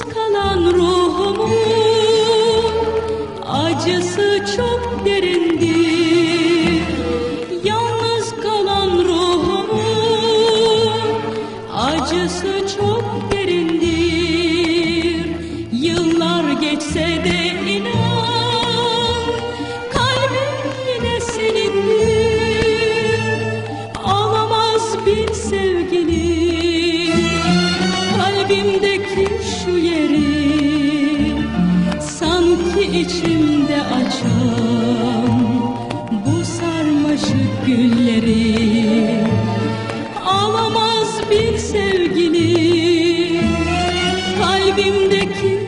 kalan ruhumun acısı çok derindir. Yalnız kalan ruhumun acısı çok derindir. Yıllar geçse de içimde açan bu sarmaşık gülleri. Alamaz bir sevgili kalbimdeki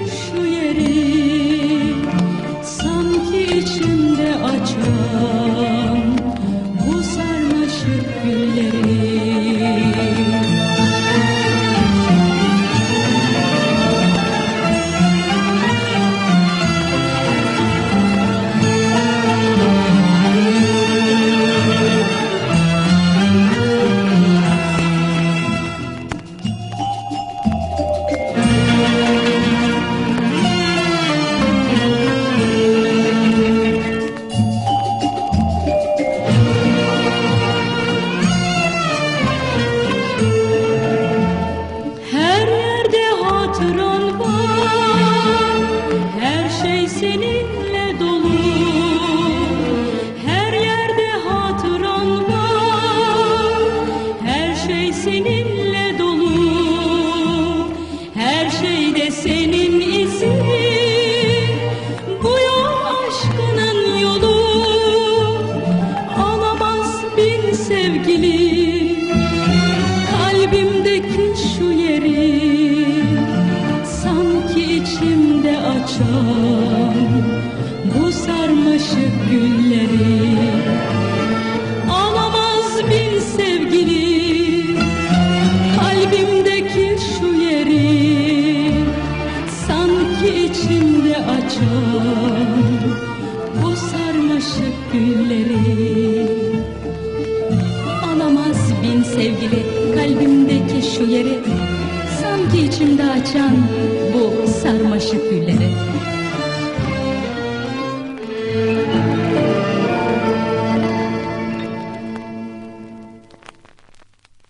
açan Bu sarmaşık gülleri Alamaz bir sevgili. Kalbimdeki şu yeri Sanki içimde açan Bu sarmaşık gülleri Alamaz bin sevgili. Kalbimdeki şu yeri Sanki içimde açan bu sarmaşık güllere